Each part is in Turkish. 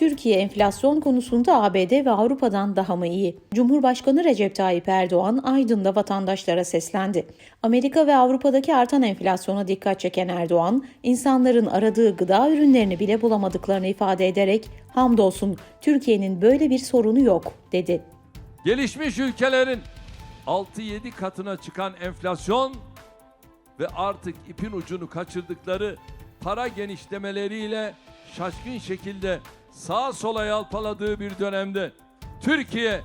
Türkiye enflasyon konusunda ABD ve Avrupa'dan daha mı iyi? Cumhurbaşkanı Recep Tayyip Erdoğan Aydın'da vatandaşlara seslendi. Amerika ve Avrupa'daki artan enflasyona dikkat çeken Erdoğan, insanların aradığı gıda ürünlerini bile bulamadıklarını ifade ederek hamdolsun Türkiye'nin böyle bir sorunu yok dedi. Gelişmiş ülkelerin 6-7 katına çıkan enflasyon ve artık ipin ucunu kaçırdıkları para genişlemeleriyle şaşkın şekilde sağa sola yalpaladığı bir dönemde Türkiye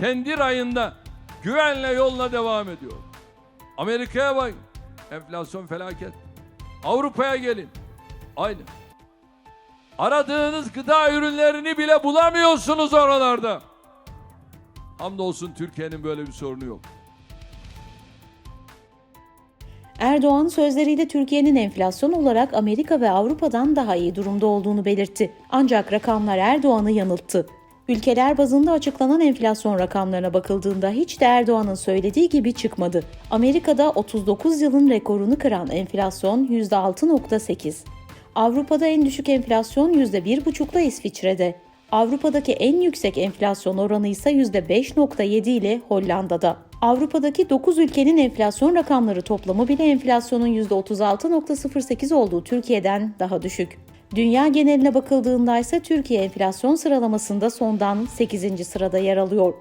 kendi rayında güvenle yoluna devam ediyor. Amerika'ya bak enflasyon felaket. Avrupa'ya gelin aynı. Aradığınız gıda ürünlerini bile bulamıyorsunuz oralarda. Hamdolsun Türkiye'nin böyle bir sorunu yok. Erdoğan sözleriyle Türkiye'nin enflasyon olarak Amerika ve Avrupa'dan daha iyi durumda olduğunu belirtti. Ancak rakamlar Erdoğan'ı yanılttı. Ülkeler bazında açıklanan enflasyon rakamlarına bakıldığında hiç de Erdoğan'ın söylediği gibi çıkmadı. Amerika'da 39 yılın rekorunu kıran enflasyon %6.8. Avrupa'da en düşük enflasyon %1.5'la İsviçre'de. Avrupa'daki en yüksek enflasyon oranı ise %5.7 ile Hollanda'da. Avrupa'daki 9 ülkenin enflasyon rakamları toplamı bile enflasyonun %36.08 olduğu Türkiye'den daha düşük. Dünya geneline bakıldığında ise Türkiye enflasyon sıralamasında sondan 8. sırada yer alıyor.